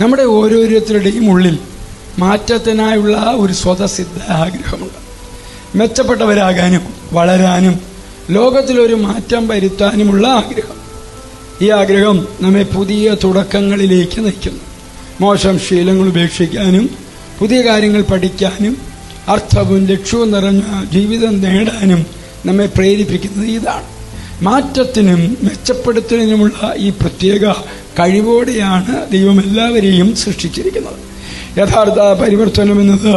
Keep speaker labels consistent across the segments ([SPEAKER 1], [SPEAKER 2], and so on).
[SPEAKER 1] നമ്മുടെ ഓരോരുത്തരുടെയും ഉള്ളിൽ മാറ്റത്തിനായുള്ള ഒരു സ്വതസിദ്ധ ആഗ്രഹമുണ്ട്. മെച്ചപ്പെട്ടവരാകാനും വളരാനും ലോകത്തിലൊരു മാറ്റം വരുത്താനുമുള്ള ആഗ്രഹം. ഈ ആഗ്രഹം നമ്മെ പുതിയ തുടക്കങ്ങളിലേക്ക് നയിക്കുന്നു. മോശം ശീലങ്ങൾ ഉപേക്ഷിക്കാനും പുതിയ കാര്യങ്ങൾ പഠിക്കാനും അർത്ഥവും ലക്ഷ്യവും നിറഞ്ഞ ജീവിതം നേടാനും നമ്മെ പ്രേരിപ്പിക്കുന്നത് ഇതാണ്. മാറ്റത്തിനും മെച്ചപ്പെടുത്തലിനുമുള്ള ഈ പ്രത്യേക കഴിവോടെയാണ് ദൈവം എല്ലാവരെയും സൃഷ്ടിച്ചിരിക്കുന്നത്. യഥാർത്ഥ പരിവർത്തനം എന്നത്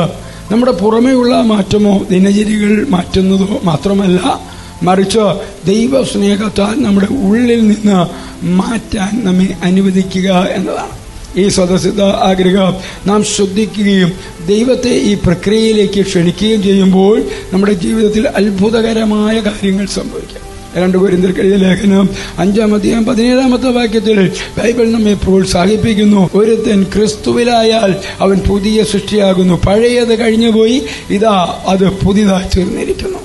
[SPEAKER 1] നമ്മുടെ പുറമേയുള്ള മാറ്റമോ ദിനചര്യകൾ മാറ്റുന്നതോ മാത്രമല്ല മറിച്ച് ദൈവ സ്നേഹത്താൽ നമ്മുടെ ഉള്ളിൽ നിന്ന് മാറ്റാൻ നമ്മെ അനുവദിക്കുക എന്നതാണ്. ഈ സദസ്യത ആഗ്രഹം നാം ശ്രദ്ധിക്കുകയും ദൈവത്തെ ഈ പ്രക്രിയയിലേക്ക് ക്ഷണിക്കുകയും ചെയ്യുമ്പോൾ നമ്മുടെ ജീവിതത്തിൽ അത്ഭുതകരമായ കാര്യങ്ങൾ സംഭവിക്കും. രണ്ട് കുരിന്തിർക്കെഴുതിയ ലേഖനം അഞ്ചാം അധ്യായം പതിനേഴാമത്തെ വാക്യത്തിൽ ബൈബിൾ നമ്മെ പ്രോത്സാഹിപ്പിക്കുന്നു. ഒരുത്തൻ ക്രിസ്തുവിലായാൽ അവൻ പുതിയ സൃഷ്ടിയാകുന്നു. പഴയത് കഴിഞ്ഞുപോയി ഇതാ അത് പുതിയതായി തീർന്നിരിക്കുന്നു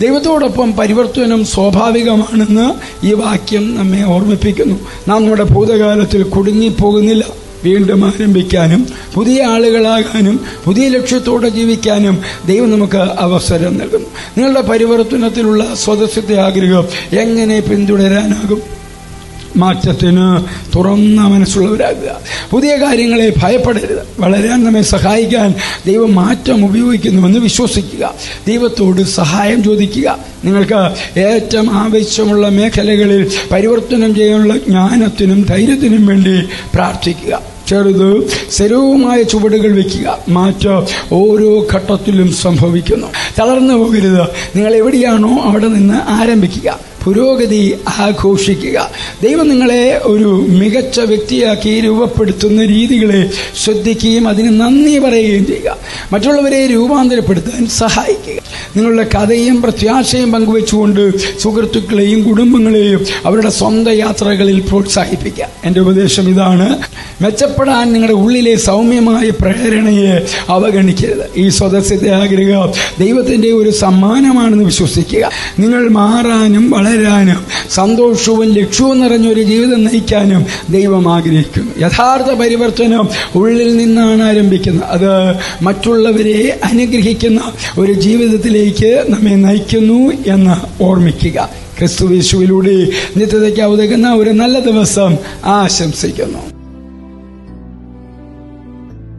[SPEAKER 1] ദൈവത്തോടൊപ്പം പരിവർത്തനം സ്വാഭാവികമാണെന്ന് ഈ വാക്യം നമ്മെ ഓർമ്മിപ്പിക്കുന്നു. നാം നമ്മുടെ ഭൂതകാലത്തിൽ കുടുങ്ങിപ്പോകുന്നില്ല. വീണ്ടും ആരംഭിക്കാനും പുതിയ ആളുകളാകാനും പുതിയ ലക്ഷ്യത്തോടെ ജീവിക്കാനും ദൈവം നമുക്ക് അവസരം നൽകും. നിങ്ങളുടെ പരിവർത്തനത്തിലുള്ള സ്വതസിദ്ധ ആഗ്രഹം എങ്ങനെ പിന്തുടരാനാകും? മാറ്റത്തിന് തുറന്ന മനസ്സുള്ളവരാകുക. പുതിയ കാര്യങ്ങളെ ഭയപ്പെടരുത്. വളരാൻ നമ്മെ സഹായിക്കാൻ ദൈവം മാറ്റം ഉപയോഗിക്കുന്നുവെന്ന് വിശ്വസിക്കുക. ദൈവത്തോട് സഹായം ചോദിക്കുക. നിങ്ങൾക്ക് ഏറ്റവും ആവശ്യമുള്ള മേഖലകളിൽ പരിവർത്തനം ചെയ്യാനുള്ള ജ്ഞാനത്തിനും ധൈര്യത്തിനും വേണ്ടി പ്രാർത്ഥിക്കുക. ചെറുത് സ്ഥിരവുമായ ചുവടുകൾ വെക്കുക. മാറ്റം ഓരോ ഘട്ടത്തിലും സംഭവിക്കുന്നു. തളർന്നു പോകരുത്. നിങ്ങൾ എവിടെയാണോ അവിടെ നിന്ന് ആരംഭിക്കുക. പുരോഗതി ആഘോഷിക്കുക. ദൈവം നിങ്ങളെ ഒരു മികച്ച വ്യക്തിയാക്കി രൂപപ്പെടുത്തുന്ന രീതികളെ ശ്രദ്ധിക്കുകയും അതിന് നന്ദി പറയുകയും ചെയ്യുക. മറ്റുള്ളവരെ രൂപാന്തരപ്പെടുത്താൻ സഹായിക്കുക. നിങ്ങളുടെ കഥയും പ്രത്യാശയും പങ്കുവെച്ചുകൊണ്ട് സുഹൃത്തുക്കളെയും കുടുംബങ്ങളെയും അവരുടെ സ്വന്തം യാത്രകളിൽ പ്രോത്സാഹിപ്പിക്കുക. എന്റെ ഉപദേശം ഇതാണ്. മെച്ചപ്പെടാൻ നിങ്ങളുടെ ഉള്ളിലെ സൗമ്യമായ പ്രേരണയെ അവഗണിക്കരുത്. ഈ സ്വതസ്യത്തെ ആഗ്രഹം ദൈവത്തിന്റെ ഒരു സമ്മാനമാണെന്ന് വിശ്വസിക്കുക. നിങ്ങൾ മാറാനും വളരാനും സന്തോഷവും ലക്ഷ്യവും നിറഞ്ഞൊരു ജീവിതം നയിക്കാനും ദൈവം ആഗ്രഹിക്കുന്നു. യഥാർത്ഥ പരിവർത്തനം ഉള്ളിൽ നിന്നാണ് ആരംഭിക്കുന്നത്. അത് മറ്റുള്ളവരെ അനുഗ്രഹിക്കുന്ന ഒരു ജീവിതത്തിലേക്ക് നമ്മെ നയിക്കുന്നു എന്ന് ഓർമ്മിക്കുക. ക്രിസ്തുവേശുവിലൂടെ നിത്യതയ്ക്ക് അവതകുന്ന ഒരു നല്ല ദിവസം ആശംസിക്കുന്നു.